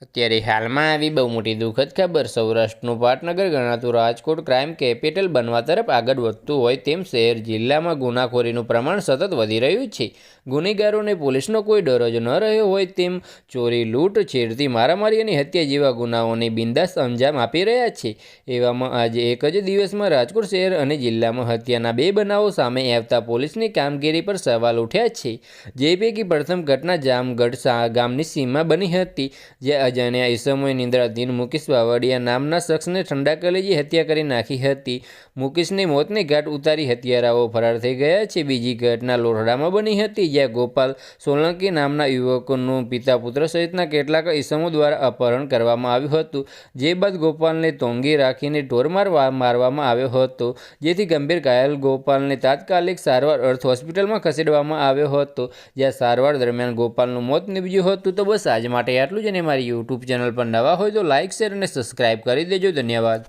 ત્યારે હાલમાં આવી બહુ મોટી દુઃખદ ખબર. સૌરાષ્ટ્રનું પાટનગર ગણાતું રાજકોટ ક્રાઇમ કેપિટલ બનવા તરફ આગળ વધતું હોય તેમ શહેર જિલ્લામાં ગુનાખોરીનું પ્રમાણ સતત વધી રહ્યું છે. ગુનેગારોને પોલીસનો કોઈ ડર જ ન રહ્યો હોય તેમ ચોરી, લૂંટ, છેડતી મારામારી અને હત્યા જેવા ગુનાઓને બિંદાસ અંજામ આપી રહ્યા છે. એવામાં આજે એક જ દિવસમાં રાજકોટ શહેર અને જિલ્લામાં હત્યાના બે બનાવો સામે આવતા પોલીસની કામગીરી પર સવાલ ઉઠ્યા છે. જે પૈકી પ્રથમ ઘટના જામગઢ ગામની સીમા બની હતી જ્યાં અજાણ્યા ઈસમોએ નિંદ્રાધીન મુકેશ બાવળિયા નામના શખ્સને ઠંડા કલેજી હત્યા કરી નાખી હતી. મુકેશને મોતને ઘાટ ઉતારી હત્યારાઓ ફરાર થઈ ગયા છે. બીજી ઘટના લોઢડામાં બની હતી, જ્યાં ગોપાલ સોલંકી નામના યુવકનું પિતા પુત્ર સહિતના કેટલાક ઈસમો દ્વારા અપહરણ કરવામાં આવ્યું હતું. જે બાદ ગોપાલને તોંગી રાખીને ઢોરમાર મારવા, મારવામાં આવ્યો હતો. જેથી ગંભીર ઘાયલ ગોપાલને તાત્કાલિક સારવાર અર્થ હોસ્પિટલમાં ખસેડવામાં આવ્યો હતો. જ્યાં સારવાર દરમિયાન ગોપાલનું મોત નીપજ્યું હતું. તો બસ આજ માટે આટલું જ ને મારી યુટ્યુબ ચેનલ પર નવા હોય તો લાઇક શેર અને સબસ્ક્રાઇબ કરી દેજો. ધન્યવાદ.